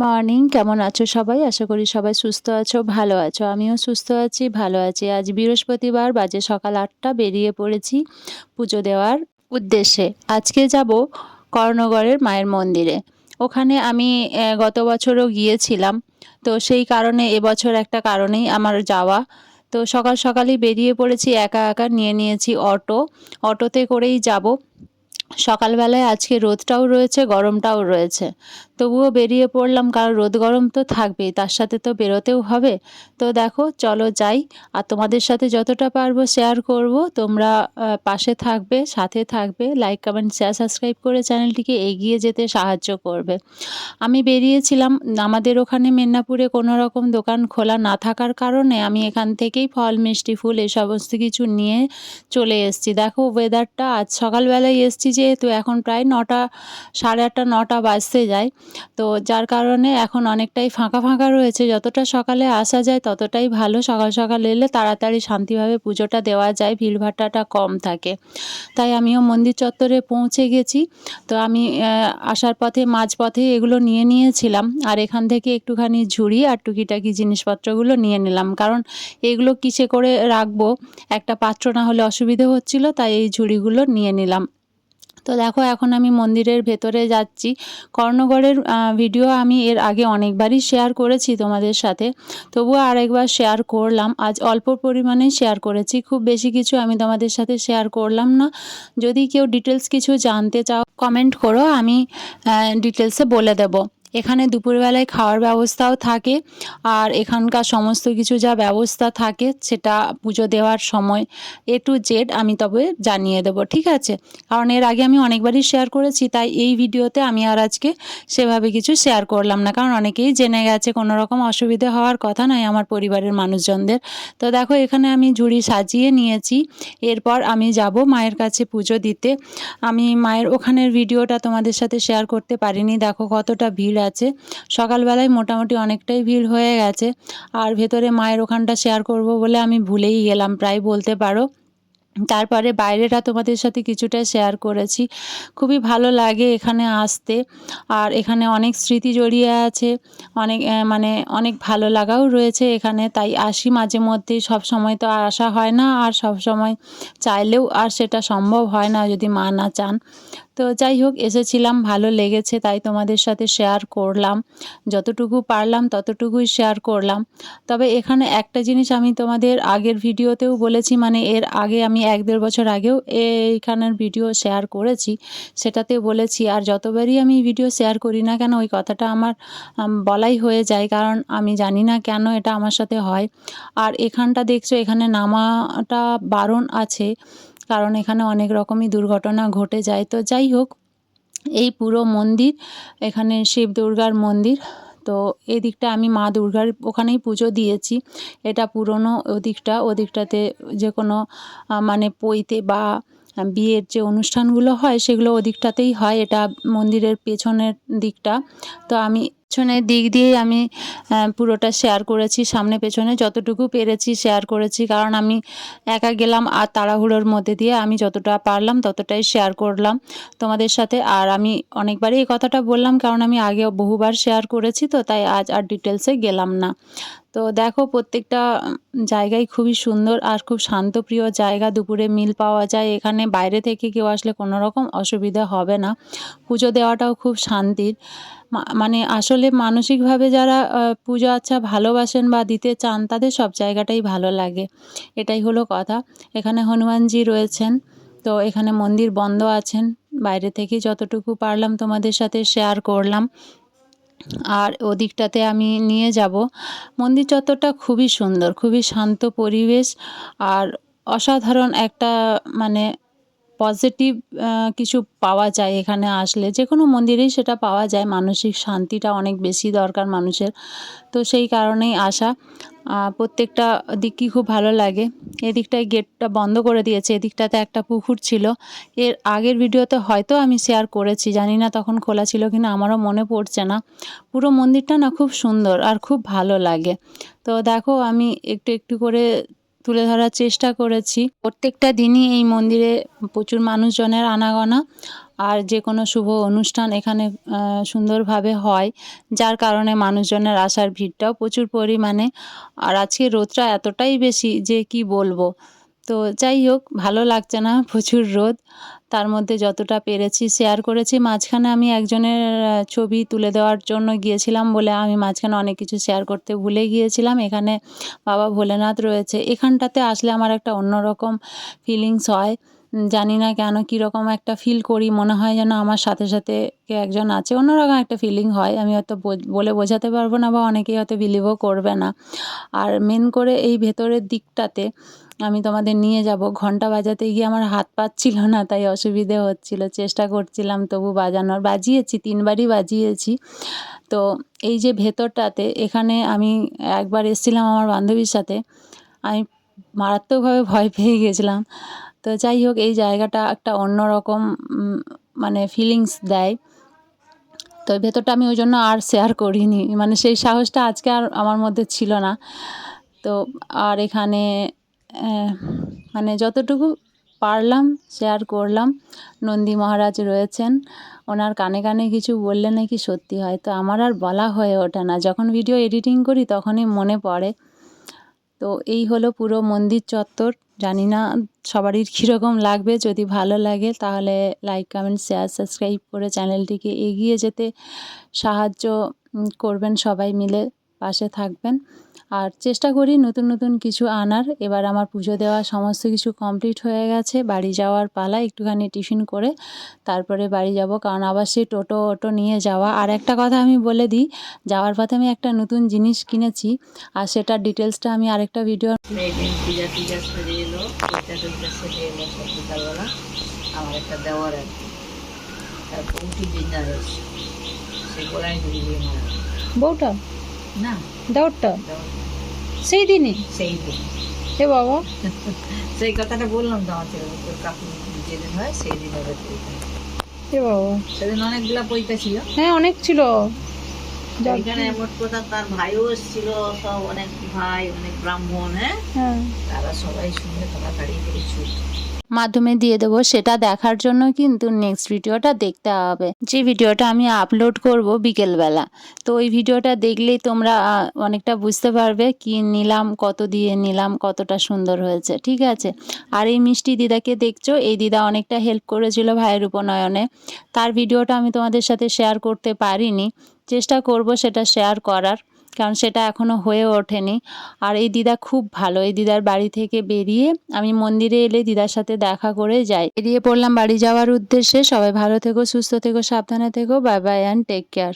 Morning, কেমন আছো সবাই? আশা করি সবাই সুস্থ আছো, ভালো আছো। আমিও সুস্থ আছি, ভালো আছি। আজ বৃহস্পতিবার, বাজে সকাল আটটা, বেরিয়ে পড়েছি পুজো দেওয়ার উদ্দেশ্যে। আজকে যাব কর্ণগড়ের মায়ের মন্দিরে। ওখানে আমি গত বছরও গিয়েছিলাম। তো সেই কারণে এবছর একটা কারণেই আমার যাওয়া। তো সকাল সকালই বেরিয়ে পড়েছি, একা একা নিয়ে নিয়েছি অটো। অটোতে করেই যাব। সকালবেলায় আজকে রোদটাও রয়েছে, গরমটাও রয়েছে। তবুও বেরিয়ে পড়লাম, কারণ রোদ গরম তো থাকবেই, তার সাথে তো বেরোতেও হবে। তো দেখো, চলো যাই, আর তোমাদের সাথে যতটা পারব শেয়ার করব। তোমরা পাশে থাকবে, সাথে থাকবে লাইক কমেন্ট শেয়ার সাবস্ক্রাইব করে চ্যানেলটিকে এগিয়ে যেতে সাহায্য করবে। আমি বেরিয়েছিলাম, আমাদের ওখানে মেদিনীপুরে কোনো রকম দোকান খোলা না থাকার কারণে আমি এখান থেকেই ফল, মিষ্টি, ফুল এই সমস্ত কিছু নিয়ে চলে এসেছি। দেখো ওয়েদারটা আজ সকালবেলায় এসেছি যেহেতু এখন প্রায় নটা, সাড়ে আটটা, নটা বাজতে যায়। তো যার কারণে এখন অনেকটাই ফাঁকা ফাঁকা রয়েছে। যতটা সকালে আসা যায়, ততটাই ভালো। সকাল সকাল এলে তাড়াতাড়ি শান্তিভাবে পুজোটা দেওয়া যায়, ভিড়ভাট্টাটা কম থাকে। তাই আমিও মন্দির চত্বরে পৌঁছে গেছি। তো আমি আসার পথে, মাঝপথে এগুলো নিয়ে নিয়েছিলাম। আর এখান থেকে একটুখানি ঝুড়ি আর টুকিটাকি জিনিসপত্রগুলো নিয়ে নিলাম। কারণ এগুলো কিসে করে রাখব? একটা পাত্র না হলে অসুবিধে হচ্ছিল, তাই এই ঝুড়িগুলো নিয়ে নিলাম। তো দেখো, এখন আমি মন্দিরের ভেতরে যাচ্ছি। কর্ণগড়ের ভিডিও আমি এর আগে অনেকবারই শেয়ার করেছি তোমাদের সাথে। তবুও আরেকবার শেয়ার করলাম। আজ অল্প পরিমাণে শেয়ার করেছি। খুব বেশি কিছু আমি তোমাদের সাথে শেয়ার করলাম না। যদি কেউ ডিটেলস কিছু জানতে চাও কমেন্ট করো। আমি ডিটেলসে বলে দেবো। এখানে দুপুরবেলায় খাওয়ার ব্যবস্থাও থাকে, আর এখানকার সমস্ত কিছু যা ব্যবস্থা থাকে সেটা পুজো দেওয়ার সময় এ টু জেড আমি তবে জানিয়ে দেবো, ঠিক আছে? কারণ এর আগে আমি অনেকবারই শেয়ার করেছি, তাই এই ভিডিওতে আমি আর আজকে সেভাবে কিছু শেয়ার করলাম না, কারণ অনেকেই জেনে গেছে কোনো রকম অসুবিধে হওয়ার কথা নয় আমার পরিবারের মানুষজনদের। তো দেখো, এখানে আমি ঝুড়ি সাজিয়ে নিয়েছি, এরপর আমি যাব মায়ের কাছে পুজো দিতে। আমি মায়ের ওখানের ভিডিওটা তোমাদের সাথে শেয়ার করতে পারিনি, দেখো কতটা ভিড় আছে সকালবেলায় মোটামুটি অনেকটাই ভিড় হয়ে গেছে। আর ভেতরে মায়ের ওখানটা শেয়ার করব বলে আমি ভুলেই গেলাম, প্রায় বলতে পারো। তারপরে বাইরেটা তোমাদের সাথে কিছুটা শেয়ার করেছি। খুবই ভালো লাগে এখানে আসতে। আর এখানে অনেক স্মৃতি জড়িয়ে আছে। অনেক মানে অনেক ভালো লাগাও রয়েছে এখানে। তাই আসি মাঝে মধ্যেই সব সময় তো আসা হয় না। আর সব সময় চাইলেও আর সেটা সম্ভব হয় না যদি মা না চান। তো যাই হোক, এসেছিলাম, ভালো লেগেছে, তাই তোমাদের সাথে শেয়ার করলাম। যতটুকু পারলাম, ততটুকুই শেয়ার করলাম। তবে এখানে একটা জিনিস আমি তোমাদের আগের ভিডিওতেও বলেছি মানে এর আগে আমি এক দেড় বছর আগেও এইখানের ভিডিও শেয়ার করেছি, সেটাতে বলেছি, আর যতবারই আমি ভিডিও শেয়ার করি না কেন, ওই কথাটা আমার বলাই হয়ে যায়, কারণ আমি জানি না কেন এটা আমার সাথে হয়। আর এখানটা দেখছ, এখানে নামাটা বারণ আছে কারণ এখানে অনেক রকমই দুর্ঘটনা ঘটে যায়। তো যাই হোক, এই পুরো মন্দির, এখানে শিব দুর্গার মন্দির। তো এদিকটা আমি মা দুর্গার ওখানেই পুজো দিয়েছি। এটা পুরনো ওদিকটা, ওদিকটাতে যে কোনো মানে পইতে বা বিয়ের যে অনুষ্ঠানগুলো হয়, সেগুলো ওদিকটাতেই হয়। এটা মন্দিরের পেছনের দিকটা। তো আমি পেছনের দিক দিয়ে আমি পুরোটা শেয়ার করেছি, সামনে পেছনে যতটুকু পেরেছি শেয়ার করেছি। কারণ আমি একা গেলাম আর তাড়াহুড়োর মধ্যে দিয়ে আমি যতটা পারলাম ততটাই শেয়ার করলাম তোমাদের সাথে। আর আমি অনেকবারই এই কথাটা বললাম, কারণ আমি আগে বহুবার শেয়ার করেছি তো, তাই আজ আর ডিটেলসে গেলাম না। তো দেখো প্রত্যেকটা উম, জায়গাই খুবই সুন্দর আর খুব শান্তপ্রিয় জায়গা। দুপুরে মিল পাওয়া যায়। এখানে বাইরে থেকে কেউ আসলে কোনো রকম অসুবিধা হবে না। পুজো দেওয়াটাও খুব শান্তির। মানে আসলে মানসিকভাবে যারা পুজো আচ্ছা ভালোবাসেন বা দিতে চান তাদের সব জায়গাটাই ভালো লাগে। এটাই হলো কথা। এখানে হনুমানজি রয়েছেন। তো এখানে মন্দির বন্ধ আছেন। বাইরে থেকে যতটুকু পারলাম তোমাদের সাথে শেয়ার করলাম। আর ওদিকটাতে আমি নিয়ে যাব। মন্দির চত্বরটা খুবই সুন্দর, খুবই শান্ত পরিবেশ আর অসাধারণ একটা মানে পজিটিভ কিছু পাওয়া যায় এখানে আসলে। যে কোনো মন্দিরেই সেটা পাওয়া যায়। মানসিক শান্তিটা অনেক বেশি দরকার মানুষের। তো সেই কারণেই আসা। প্রত্যেকটা দিকই খুব ভালো লাগে। এদিকটায় গেটটা বন্ধ করে দিয়েছে। এদিকটাতে একটা পুকুর ছিল। এর আগের ভিডিওতে হয়তো আমি শেয়ার করেছি। জানি না তখন খোলা ছিল কিনা, আমারও মনে পড়ছে না। পুরো মন্দিরটা না খুব সুন্দর আর খুব ভালো লাগে। তো দেখো, আমি একটু একটু করে তুলে ধরার চেষ্টা করেছি। প্রত্যেকটা দিনই এই মন্দিরে প্রচুর মানুষজনের আনাগোনা আর যে কোনো শুভ অনুষ্ঠান এখানে সুন্দরভাবে হয়, যার কারণে মানুষজনের আসার ভিড়টাও প্রচুর পরিমাণে। আর আজকে রোদটা এতটাই বেশি যে কি বলব? তো যাই হোক, ভালো লাগছে না প্রচুর রোদ। তার মধ্যে যতটা পেরেছি শেয়ার করেছি। মাঝখানে আমি একজনের ছবি তুলে দেওয়ার জন্য গিয়েছিলাম বলে আমি মাঝখানে অনেক কিছু শেয়ার করতে ভুলে গিয়েছিলাম। এখানে বাবা ভোলেনাথ রয়েছে। এখানটাতে আসলে আমার একটা অন্যরকম ফিলিংস হয়। জানি না কেন কীরকম একটা ফিল করি। মনে হয় যেন আমার সাথে সাথে কে একজন আছে। অন্যরকম একটা ফিলিং হয়। আমি হয়তো বলে বোঝাতে পারব না বা অনেকেই হয়তো বিলিভও করবে না। আর মেন করে এই ভেতরের দিকটাতে আমি তোমাদের নিয়ে যাব। ঘণ্টা বাজাতে গিয়ে আমার হাত পাচ্ছিল না, তাই অসুবিধে হচ্ছিল। চেষ্টা করছিলাম তবু বাজানোর। বাজিয়েছি, তিনবারই বাজিয়েছি। তো এই যে ভেতরটাতে, এখানে আমি একবার এসেছিলাম আমার বান্ধবীর সাথে। আমি মারাত্মকভাবে ভয় পেয়ে গেছিলাম। তো যাই হোক, এই জায়গাটা একটা অন্যরকম মানে ফিলিংস দেয়। তো ভেতরটা আমি ওই জন্য আর শেয়ার করিনি। মানে সেই সাহসটা আজকে আর আমার মধ্যে ছিল না। তো আর এখানে মানে যতটুকু পারলাম শেয়ার করলাম, নন্দী মহারাজ রয়েছেন, ওনার কানে কানে কিছু বললে নাকি সত্যি হয়। তো আমার আর বলা হয়ে ওঠে না। যখন ভিডিও এডিটিং করি, তখনই মনে পড়ে। তো এই হলো পুরো মন্দির চত্বর। জানি না সবারই কীরকম লাগবে, যদি ভালো লাগে তাহলে লাইক কমেন্ট শেয়ার সাবস্ক্রাইব করে চ্যানেলটিকে এগিয়ে যেতে সাহায্য করবেন সবাই মিলে, পাশে থাকবেন। আর চেষ্টা করি নতুন নতুন কিছু আনার। এবার আমার পুজো দেওয়া সমস্ত কিছু কমপ্লিট হয়ে গেছে। বাড়ি যাওয়ার পালা একটুখানি টিফিন করে তারপরে বাড়ি যাব। কারণ আবার সেই টোটো অটো নিয়ে যাওয়া। আর একটা কথা আমি বলে দিই যাওয়ার পথে আমি একটা নতুন জিনিস কিনেছি আর সেটার ডিটেলসটা আমি আরেকটা ভিডিও পূজা টুজা সেরে এলো পূজা টুজা সেরে এলো সব আমার একটা দেওয়ার আর কি তারপর উঠি বেনারস সে গোড়ায় দিয়ে বউটা? না। দেওয়ারটা? দেওয়ার সেই দিনই। সেই দিন। হে বাবা। সেই কথাটা বললাম তো আমাকে ওর তোর কাকু যেদিন হয় সেই দিন হবে হে বাবা। সেদিন অনেকগুলা পৈতা ছিল। হ্যাঁ অনেক ছিল। এখানে মোট কথা তার ভাইও ছিল সব অনেক ভাই অনেক ব্রাহ্মণ হ্যাঁ? হ্যাঁ। তারা সবাই শুনে তাড়াতাড়ি করে ছুট। মাধ্যমে দিয়ে দেবো, সেটা দেখার জন্য কিন্তু নেক্সট ভিডিওটা দেখতে হবে। যে ভিডিওটা আমি আপলোড করব বিকেলবেলা। তো ওই ভিডিওটা দেখলেই তোমরা অনেকটা বুঝতে পারবে কি নিলাম, কত দিয়ে নিলাম, কতটা সুন্দর হয়েছে, ঠিক আছে? আর এই মিষ্টি দিদাকে দেখছ? এই দিদা অনেকটা হেল্প করেছিল ভাইয়ের উপনয়নে। তার ভিডিওটা আমি তোমাদের সাথে শেয়ার করতে পারিনি। চেষ্টা করব সেটা শেয়ার করার। কারণ সেটা এখনও হয়ে ওঠেনি। আর এই দিদা খুব ভালো। এই দিদার বাড়ি থেকে বেরিয়ে আমি মন্দিরে এলে দিদার সাথে দেখা করে যাই। বেরিয়ে পড়লাম বাড়ি যাওয়ার উদ্দেশ্যে। সবাই ভালো থেকো, সুস্থ থেকো, সাবধানে থেকো। Bye bye and take care